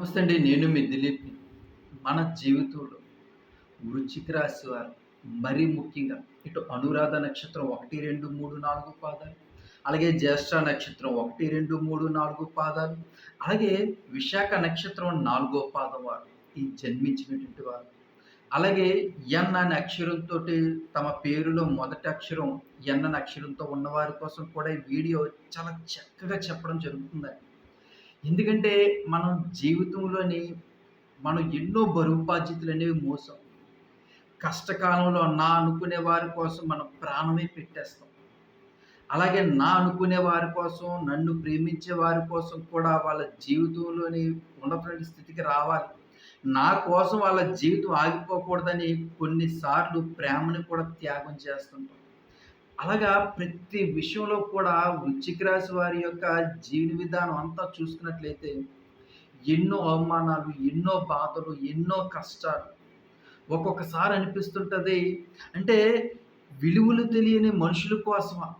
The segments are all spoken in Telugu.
నమస్తే అండి. నేను మీ దిలీప్. మన జీవితంలో వృచ్చిక రాశి వారు మరీ ముఖ్యంగా ఇటు అనురాధ నక్షత్రం ఒకటి రెండు మూడు నాలుగు పాదాలు అలాగే జ్యేష్ఠ నక్షత్రం ఒకటి రెండు మూడు నాలుగు పాదాలు అలాగే విశాఖ నక్షత్రం నాలుగో పాదం వారు ఈ జన్మించినటువంటి వారు. అలాగే ఎన్ అనే అక్షరంతో తమ పేరులో మొదటి అక్షరం ఎన్ అనే అక్షరంతో ఉన్నవారి కోసం కూడా ఈ వీడియో చాలా చక్కగా చెప్పడం జరుగుతుందండి. ఎందుకంటే మనం జీవితంలోని మనం ఎన్నో బరువు బాధ్యతలు అనేవి మోసాం. కష్టకాలంలో నా అనుకునే వారి కోసం మనం ప్రాణమే పెట్టేస్తాం. అలాగే నా అనుకునే వారి కోసం నన్ను ప్రేమించే వారి కోసం కూడా వాళ్ళ జీవితంలోని ఉన్నటువంటి స్థితికి రావాలి. నా కోసం వాళ్ళ జీవితం ఆగిపోకూడదని కొన్నిసార్లు ప్రేమని కూడా త్యాగం చేస్తుంటాం. అలాగా ప్రతి విషయంలో కూడా వృశ్చిక రాశి వారి యొక్క జీవన విధానం అంతా చూసుకున్నట్లయితే ఎన్నో అవమానాలు ఎన్నో బాధలు ఎన్నో కష్టాలు ఒక్కొక్కసారి అనిపిస్తుంటుంది. అంటే విలువలు తెలియని మనుషుల కోసమా?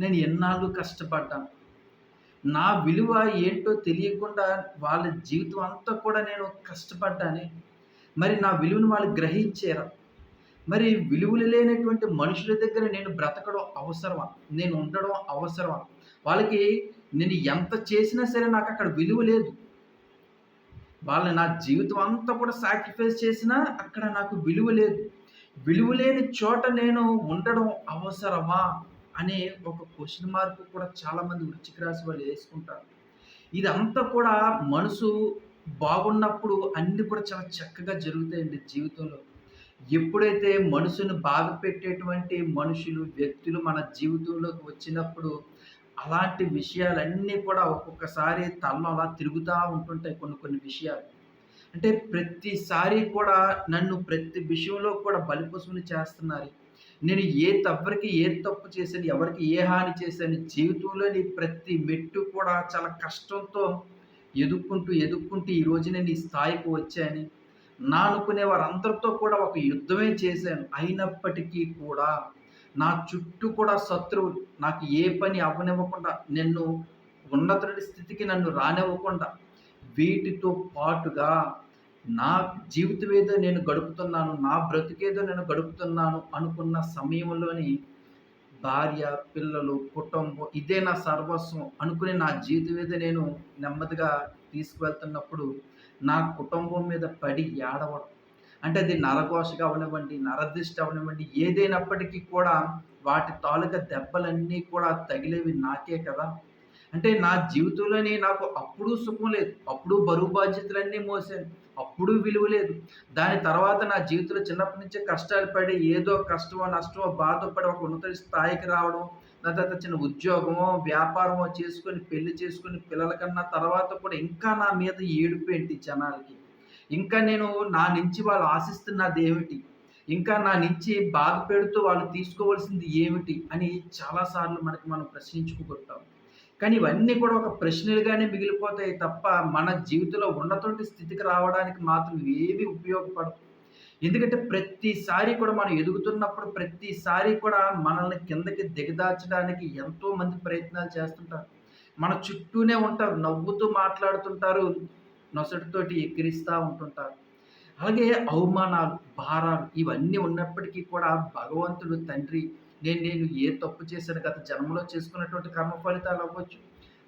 నేను ఎన్నాళ్ళు కష్టపడ్డాను. నా విలువ ఏంటో తెలియకుండా వాళ్ళ జీవితం అంతా కూడా నేను కష్టపడ్డానే. మరి నా విలువను వాళ్ళు గ్రహించారా? మరి విలువలు లేనటువంటి మనుషుల దగ్గర నేను బ్రతకడం అవసరమా? నేను ఉండడం అవసరమా? వాళ్ళకి నేను ఎంత చేసినా సరే నాకు అక్కడ విలువ లేదు. వాళ్ళని నా జీవితం అంతా కూడా సాక్రిఫైస్ చేసినా అక్కడ నాకు విలువ లేదు. విలువ లేని చోట నేను ఉండడం అవసరమా? అనే ఒక క్వశ్చన్ మార్క్ కూడా చాలామంది వృచ్చిక రాశి వాళ్ళు వేసుకుంటారు. ఇదంతా కూడా మనసు బాగున్నప్పుడు అన్నీ కూడా చాలా చక్కగా జరుగుతాయండి జీవితంలో. ఎప్పుడైతే మనసును బాధ పెట్టేటువంటి మనుషులు వ్యక్తులు మన జీవితంలోకి వచ్చినప్పుడు అలాంటి విషయాలన్నీ కూడా ఒక్కొక్కసారి తలలో అలా తిరుగుతూ ఉంటుంటాయి కొన్ని కొన్ని విషయాలు. అంటే ప్రతిసారి కూడా నన్ను ప్రతి విషయంలో కూడా బలిపశువులు చేస్తున్నారు. నేను ఏ తవ్వరికి ఏ తప్పు చేశాను ఎవరికి ఏ హాని చేశాను జీవితంలోని ప్రతి మెట్టు కూడా చాలా కష్టంతో ఎదుక్కుంటూ ఎదుక్కుంటూ ఈ నేను ఈ స్థాయికి వచ్చాను నా అనుకునే వారందరితో కూడా ఒక యుద్ధమే చేశాను. అయినప్పటికీ కూడా నా చుట్టూ కూడా శత్రువులు నాకు ఏ పని అవ్వనివ్వకుండా నిన్ను ఉన్నతుడి స్థితికి నన్ను రానివ్వకుండా వీటితో పాటుగా నా జీవితం ఏదో నేను గడుపుతున్నాను నా బ్రతికేదో నేను గడుపుతున్నాను అనుకున్న సమయంలోని భార్య పిల్లలు కుటుంబం ఇదే నా సర్వస్వం అనుకుని నా జీవితం ఏదో నేను నెమ్మదిగా తీసుకువెళ్తున్నప్పుడు నా కుటుంబం మీద పడి ఏడవడం. అంటే అది నరఘోషగా అవనివ్వండి నరదిష్ట అవనివ్వండి ఏదైనప్పటికీ కూడా వాటి తాలూకా దెబ్బలన్నీ కూడా తగిలేవి నాకే కదా. అంటే నా జీవితంలోనే నాకు అప్పుడు సుఖం లేదు అప్పుడు బరువు బాధ్యతలన్నీ మోసాను అప్పుడు విలువ లేదు. దాని తర్వాత నా జీవితంలో చిన్నప్పటి నుంచే కష్టాలు పడి ఏదో కష్టమో నష్టమో బాధపడి ఒక ఉన్నత స్థాయికి రావడం నా తర్వాత చిన్న ఉద్యోగమో వ్యాపారమో చేసుకొని పెళ్ళి చేసుకొని పిల్లల కన్నా తర్వాత కూడా ఇంకా నా మీద ఏడుపు ఏంటి జనాలకి? ఇంకా నేను నా నుంచి వాళ్ళు ఆశిస్తున్నది ఏమిటి? ఇంకా నా నుంచి బాధ పెడుతూ వాళ్ళు తీసుకోవాల్సింది ఏమిటి? అని చాలాసార్లు మనకి మనం ప్రశ్నించుకుంటాం కానీ ఇవన్నీ కూడా ఒక ప్రశ్నలుగానే మిగిలిపోతాయి తప్ప మన జీవితంలో ఉన్నటువంటి స్థితికి రావడానికి మాత్రం ఏవి ఉపయోగపడవు. ఎందుకంటే ప్రతిసారి కూడా మనం ఎదుగుతున్నప్పుడు ప్రతిసారి కూడా మనల్ని కిందకి దిగదార్చడానికి ఎంతో మంది ప్రయత్నాలు చేస్తుంటారు. మన చుట్టూనే ఉంటారు నవ్వుతూ మాట్లాడుతుంటారు నొసటితోటి ఎక్కిరిస్తూ ఉంటుంటారు. అలాగే అవమానాలు భారాలు ఇవన్నీ ఉన్నప్పటికీ కూడా భగవంతుడు తండ్రి నేను నేను ఏ తప్పు చేశాను గత జన్మలో చేసుకున్నటువంటి కర్మ ఫలితాలు అవ్వచ్చు.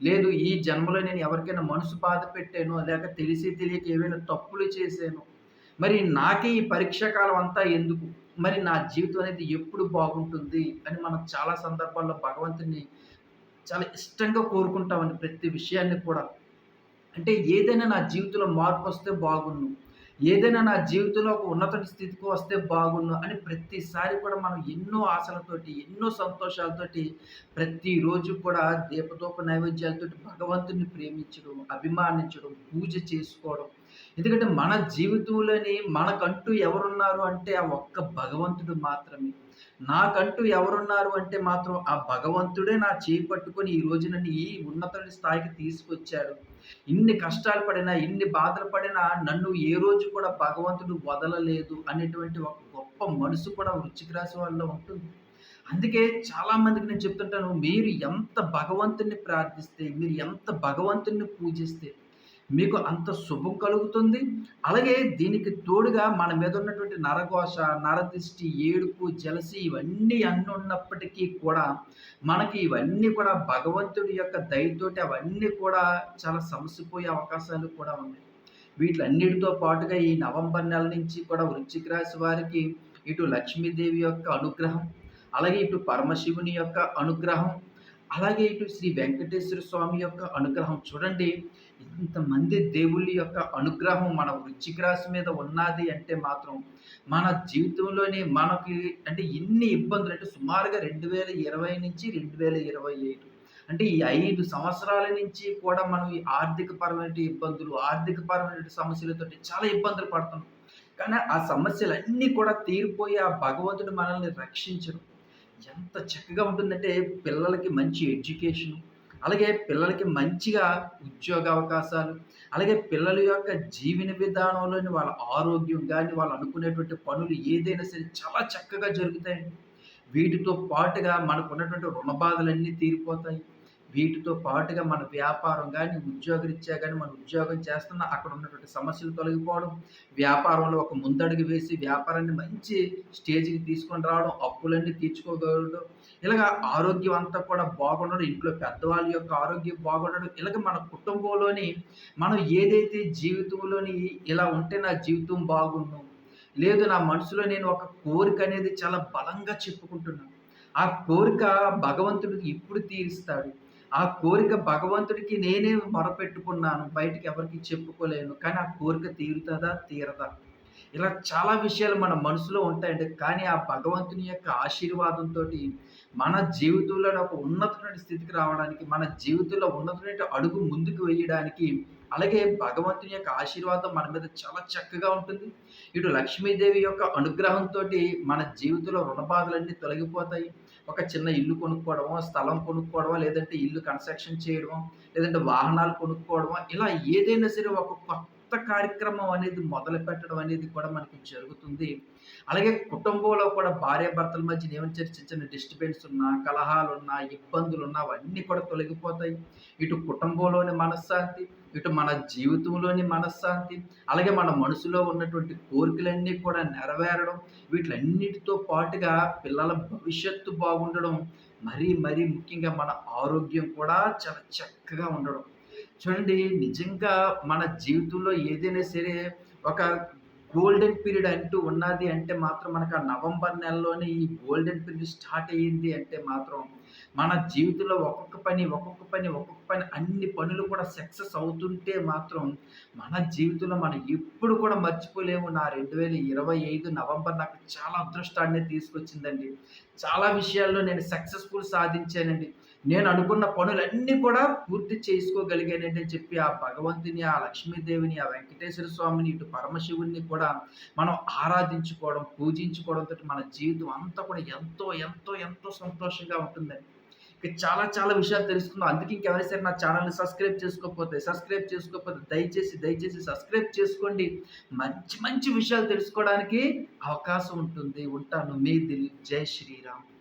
లేదు ఈ జన్మలో నేను ఎవరికైనా మనసు బాధ పెట్టాను లేక తెలిసి తెలియక ఏవైనా తప్పులు చేశాను మరి నాకే ఈ పరీక్షాకాలం అంతా ఎందుకు? మరి నా జీవితం అనేది ఎప్పుడు బాగుంటుంది? అని మనం చాలా సందర్భాల్లో భగవంతుని చాలా ఇష్టంగా కోరుకుంటామని ప్రతి విషయాన్ని కూడా. అంటే ఏదైనా నా జీవితంలో మార్పు వస్తే బాగుండు. ఏదైనా నా జీవితంలో ఒక ఉన్నత స్థితికి వస్తే బాగుండు అని ప్రతిసారి కూడా మనం ఎన్నో ఆశలతోటి ఎన్నో సంతోషాలతోటి ప్రతిరోజు కూడా దీపదోప నైవేద్యాలతోటి భగవంతుని ప్రేమించడం అభిమానించడం పూజ చేసుకోవడం ఎందుకంటే మన జీవితంలోని మనకంటూ ఎవరున్నారు అంటే ఆ ఒక్క భగవంతుడు మాత్రమే. నాకంటూ ఎవరున్నారు అంటే మాత్రం ఆ భగవంతుడే నా చేయి పట్టుకొని ఈ రోజు నన్ను ఈ ఉన్నత స్థాయికి తీసుకొచ్చాడు. ఇన్ని కష్టాలు పడినా ఇన్ని బాధలు పడినా నన్ను ఏ రోజు కూడా భగవంతుడు వదలలేదు అనేటువంటి ఒక గొప్ప మనసు కూడా వృచ్చిక రాశి వాళ్ళలో ఉంటుంది. అందుకే చాలామందికి నేను చెప్తుంటాను మీరు ఎంత భగవంతుని ప్రార్థిస్తే మీరు ఎంత భగవంతుని పూజిస్తే మీకు అంత శుభం కలుగుతుంది. అలాగే దీనికి తోడుగా మన మీద ఉన్నటువంటి నరఘోష నరదిష్టి ఏడుపు జలసి ఇవన్నీ అన్ని ఉన్నప్పటికీ కూడా మనకి ఇవన్నీ కూడా భగవంతుడి యొక్క దయతోటి అవన్నీ కూడా చాలా సమసిపోయే అవకాశాలు కూడా ఉన్నాయి. వీటిలన్నిటితో పాటుగా ఈ నవంబర్ నెల నుంచి కూడా వృశ్చిక రాశి వారికి ఇటు లక్ష్మీదేవి యొక్క అనుగ్రహం అలాగే ఇటు పరమశివుని యొక్క అనుగ్రహం అలాగే ఇటు శ్రీ వెంకటేశ్వర స్వామి యొక్క అనుగ్రహం చూడండి. ఇంతమంది దేవుళ్ళ యొక్క అనుగ్రహం మన వృచ్చిక రాశి మీద ఉన్నది అంటే మాత్రం మన జీవితంలోని మనకి అంటే ఎన్ని ఇబ్బందులు అంటే సుమారుగా రెండు వేల ఇరవై నుంచి రెండు వేల ఇరవై ఏడు అంటే ఈ ఐదు సంవత్సరాల నుంచి కూడా మనం ఈ ఆర్థిక పరమైన ఇబ్బందులు ఆర్థిక పరమైన సమస్యలతో చాలా ఇబ్బందులు పడుతున్నాం. కానీ ఆ సమస్యలన్నీ కూడా తీరిపోయి ఆ భగవంతుడు మనల్ని రక్షించడం. ఎంత చక్కగా ఉంటుందంటే పిల్లలకి మంచి ఎడ్యుకేషన్ అలాగే పిల్లలకి మంచిగా ఉద్యోగ అవకాశాలు అలాగే పిల్లల యొక్క జీవన విధానంలోని వాళ్ళ ఆరోగ్యం కానీ వాళ్ళు అనుకునేటువంటి పనులు ఏదైనా సరే చాలా చక్కగా జరుగుతాయండి. వీటితో పాటుగా మనకు ఉన్నటువంటి రుణ బాధలన్నీ తీరిపోతాయి. వీటితో పాటుగా మన వ్యాపారం కానీ ఉద్యోగరీత్యా కానీ మన ఉద్యోగం చేస్తున్న అక్కడ ఉన్నటువంటి సమస్యలు తొలగిపోవడం వ్యాపారంలో ఒక ముందడుగు వేసి వ్యాపారాన్ని మంచి స్టేజ్కి తీసుకొని రావడం అప్పులన్నీ తీర్చుకోగలడం. ఇలాగ ఆరోగ్యం అంతా కూడా బాగుండడం ఇంట్లో పెద్దవాళ్ళ యొక్క ఆరోగ్యం బాగుండడం ఇలాగ మన కుటుంబంలోని మనం ఏదైతే జీవితంలోని ఇలా ఉంటే నా జీవితం బాగుండు లేదు నా మనసులో నేను ఒక కోరిక అనేది చాలా బలంగా చెప్పుకుంటున్నాను. ఆ కోరిక భగవంతుడు ఇప్పుడు తీరుస్తాడు. ఆ కోరిక భగవంతుడికి నేనే మొరపెట్టుకున్నాను. బయటికి ఎవరికి చెప్పుకోలేను. కానీ ఆ కోరిక తీరుతుందా? తీరదా? ఇలా చాలా విషయాలు మన మనసులో ఉంటాయండి. కానీ ఆ భగవంతుని యొక్క ఆశీర్వాదంతో మన జీవితంలో ఒక ఉన్నతమైన స్థితికి రావడానికి మన జీవితంలో ఉన్నతమైన అడుగు ముందుకు వేయడానికి అలాగే భగవంతుని యొక్క ఆశీర్వాదం మన మీద చాలా చక్కగా ఉంటుంది. ఇటు లక్ష్మీదేవి యొక్క అనుగ్రహంతో మన జీవితంలో రుణబాధలన్నీ తొలగిపోతాయి. ఒక చిన్న ఇల్లు కొనుక్కోవడమో స్థలం కొనుక్కోవడమో లేదంటే ఇల్లు కన్స్ట్రక్షన్ చేయడమో లేదంటే వాహనాలు కొనుక్కోవడమో ఇలా ఏదైనా సరే ఒక కొత్త కార్యక్రమం అనేది మొదలు పెట్టడం అనేది కూడా మనకి జరుగుతుంది. అలాగే కుటుంబంలో కూడా భార్యాభర్తల మధ్య ఏమని చర్చించిన డిస్టర్బెన్స్ ఉన్నా కలహాలు ఉన్నా ఇబ్బందులు ఉన్నా అవన్నీ కూడా తొలగిపోతాయి. ఇటు కుటుంబంలోని మనశ్శాంతి ఇటు మన జీవితంలోని మనశ్శాంతి అలాగే మన మనసులో ఉన్నటువంటి కోరికలన్నీ కూడా నెరవేరడం వీటిలన్నిటితో పాటుగా పిల్లల భవిష్యత్తు బాగుండడం మరీ మరీ ముఖ్యంగా మన ఆరోగ్యం కూడా చాలా చక్కగా ఉండడం. చూడండి నిజంగా మన జీవితంలో ఏదైనా సరే ఒక గోల్డెన్ పీరియడ్ అంటూ ఉన్నది అంటే మాత్రం మనకు ఆ నవంబర్ నెలలోనే ఈ గోల్డెన్ పీరియడ్ స్టార్ట్ అయ్యింది అంటే మాత్రం మన జీవితంలో ఒక్కొక్క పని ఒక్కొక్క పని ఒక్కొక్క పని అన్ని పనులు కూడా సక్సెస్ అవుతుంటే మాత్రం మన జీవితంలో మనం ఎప్పుడు కూడా మర్చిపోలేము. నా రెండు వేల ఇరవై ఐదు నవంబర్ నాకు చాలా అదృష్టాన్ని తీసుకొచ్చిందండి. చాలా విషయాల్లో నేను సక్సెస్ఫుల్ సాధించానండి. నేను అనుకున్న పనులన్నీ కూడా పూర్తి చేసుకోగలిగానండి అని చెప్పి ఆ భగవంతుని ఆ లక్ష్మీదేవిని ఆ వెంకటేశ్వర స్వామిని ఇటు పరమశివుని కూడా మనం ఆరాధించుకోవడం పూజించుకోవడంతో మన జీవితం అంతా కూడా ఎంతో ఎంతో ఎంతో సంతోషంగా ఉంటుందండి. చాలా చాలా విషయాలు తెలుసుకుందాం. అందుకే ఇంకెవరైనా సరే నా ఛానల్ని సబ్స్క్రైబ్ చేసుకోకపోతే సబ్స్క్రైబ్ చేసుకోకపోతే దయచేసి దయచేసి సబ్స్క్రైబ్ చేసుకోండి. మంచి మంచి విషయాలు తెలుసుకోవడానికి అవకాశం ఉంటుంది. ఉంటాను. మీ దిల్. జై శ్రీరామ్.